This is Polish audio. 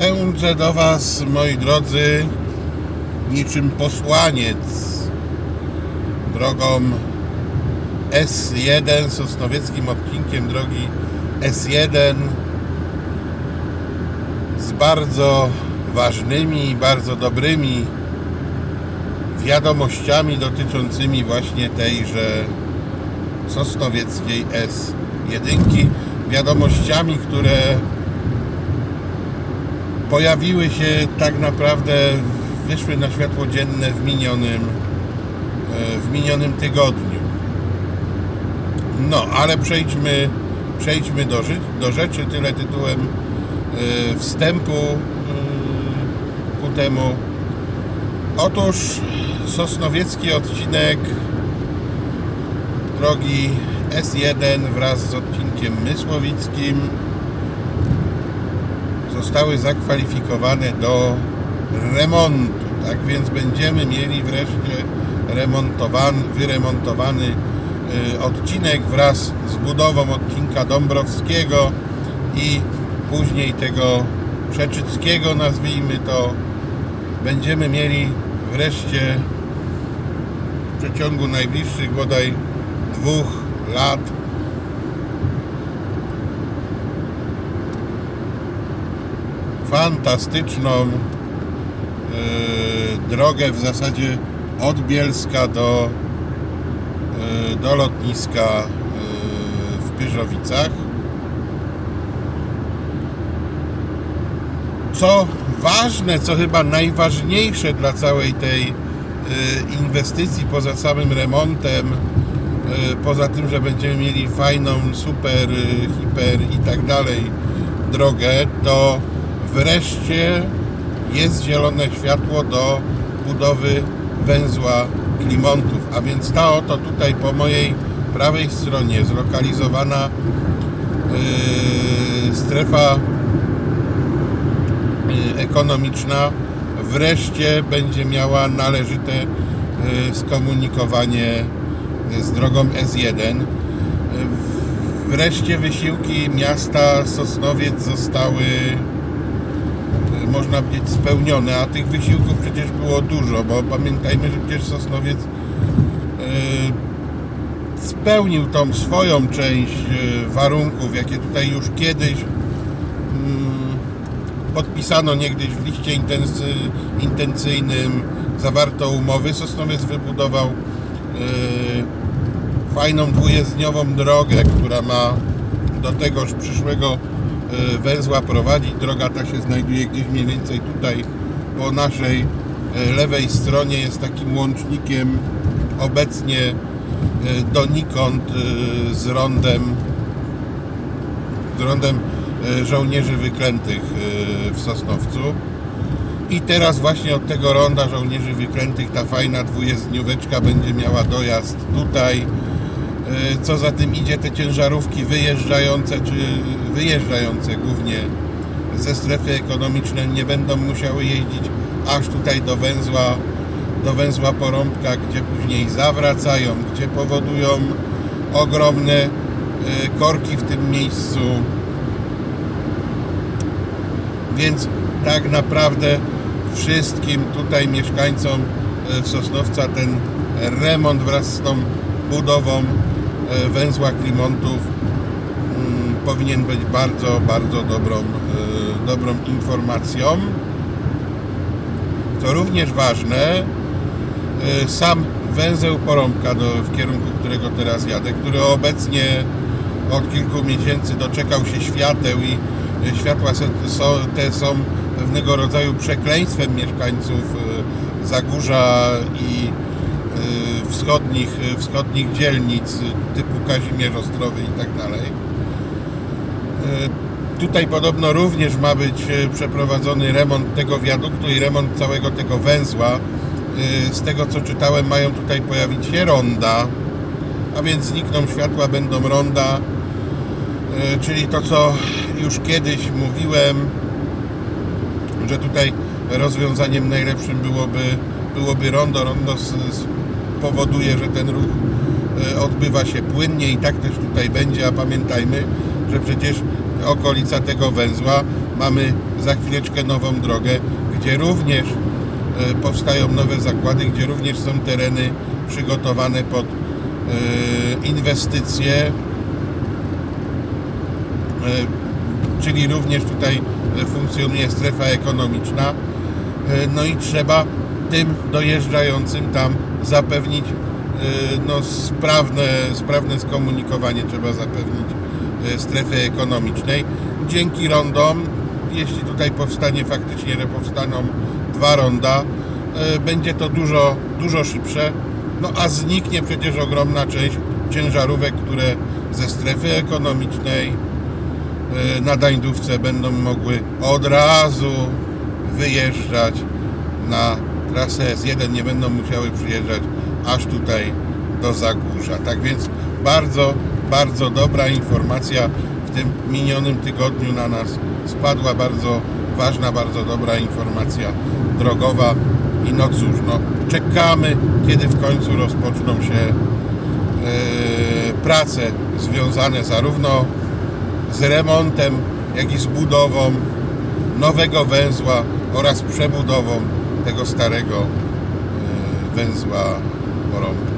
Pędzę do Was, moi drodzy, niczym posłaniec drogą S1, sosnowieckim odcinkiem drogi S1 z bardzo ważnymi i bardzo dobrymi wiadomościami dotyczącymi właśnie tejże sosnowieckiej S1. Wiadomościami, które pojawiły się tak naprawdę, wyszły na światło dzienne w minionym, e, w minionym tygodniu. No, ale przejdźmy, przejdźmy do, do rzeczy, tyle tytułem e, wstępu e, ku temu. Otóż sosnowiecki odcinek drogi S1 wraz z odcinkiem mysłowickim zostały zakwalifikowane do remontu. Tak więc będziemy mieli wreszcie remontowany, wyremontowany y, odcinek wraz z budową odcinka Dąbrowskiego i później tego Przeczyckiego, nazwijmy to. Będziemy mieli wreszcie w przeciągu najbliższych bodaj dwóch lat fantastyczną e, drogę w zasadzie od Bielska do, e, do lotniska e, w Pyrzowicach. Co ważne, co chyba najważniejsze dla całej tej inwestycji, poza samym remontem, poza tym, że będziemy mieli fajną, super, hiper i tak dalej drogę, to wreszcie jest zielone światło do budowy węzła Klimontów. A więc ta oto tutaj po mojej prawej stronie zlokalizowana yy, strefa yy, ekonomiczna wreszcie będzie miała należyte yy, skomunikowanie z drogą S1. Yy, Wreszcie wysiłki miasta Sosnowiec zostały można powiedzieć spełnione, a tych wysiłków przecież było dużo, bo pamiętajmy, że przecież Sosnowiec y, spełnił tą swoją część y, warunków, jakie tutaj już kiedyś mm, podpisano niegdyś w liście intencyjnym, zawarto umowy. Sosnowiec wybudował y, fajną dwujezdniową drogę, która ma do tegoż przyszłego węzła prowadzić. Droga ta się znajduje gdzieś mniej więcej tutaj po naszej y, lewej stronie. Jest takim łącznikiem obecnie y, donikąd z rondem z rondem żołnierzy wyklętych w Sosnowcu. I teraz właśnie od tego ronda żołnierzy wyklętych ta fajna dwujezdnióweczka będzie miała dojazd tutaj. Y, Co za tym idzie, te ciężarówki wyjeżdżające, czy wyjeżdżające głównie ze strefy ekonomicznej nie będą musiały jeździć aż tutaj do węzła, do węzła Porąbka, gdzie później zawracają, gdzie powodują ogromne y, korki w tym miejscu. Więc tak naprawdę wszystkim tutaj mieszkańcom e, Sosnowca ten remont wraz z tą budową węzła Klimontów mm, powinien być bardzo, bardzo dobrą, e, dobrą informacją. Co również ważne, e, sam węzeł Porąbka, do, w kierunku którego teraz jadę, który obecnie od kilku miesięcy doczekał się świateł i e, światła te są pewnego rodzaju przekleństwem mieszkańców e, Zagórza i e, wschodnich, e, wschodnich dzielnic typu Kazimierz Ostrowy i tak dalej. E, Tutaj podobno również ma być przeprowadzony remont tego wiaduktu i remont całego tego węzła. Z tego co czytałem, mają tutaj pojawić się ronda, a więc znikną światła, będą ronda. Czyli to, co już kiedyś mówiłem, że tutaj rozwiązaniem najlepszym byłoby, byłoby rondo. Rondo s- s- powoduje, że ten ruch e, odbywa się płynnie i tak też tutaj będzie, a pamiętajmy, że przecież okolica tego węzła mamy za chwileczkę nową drogę, gdzie również e, powstają nowe zakłady, gdzie również są tereny przygotowane pod e, inwestycje, czyli również tutaj funkcjonuje strefa ekonomiczna. No i trzeba tym dojeżdżającym tam zapewnić e, no, sprawne, sprawne skomunikowanie, trzeba zapewnić e, strefy ekonomicznej. Dzięki rondom, jeśli tutaj powstanie faktycznie, że powstaną dwa ronda, e, będzie to dużo, dużo szybsze. No a zniknie przecież ogromna część ciężarówek, które ze strefy ekonomicznej na Dańdówce będą mogły od razu wyjeżdżać na trasę S1, nie będą musiały przyjeżdżać aż tutaj do Zagórza. Tak więc bardzo, bardzo dobra informacja w tym minionym tygodniu na nas spadła, bardzo ważna, bardzo dobra informacja drogowa i no cóż, no, czekamy, kiedy w końcu rozpoczną się e, prace związane zarówno z remontem, jak i z budową nowego węzła oraz przebudową tego starego e, węzła Porąbka.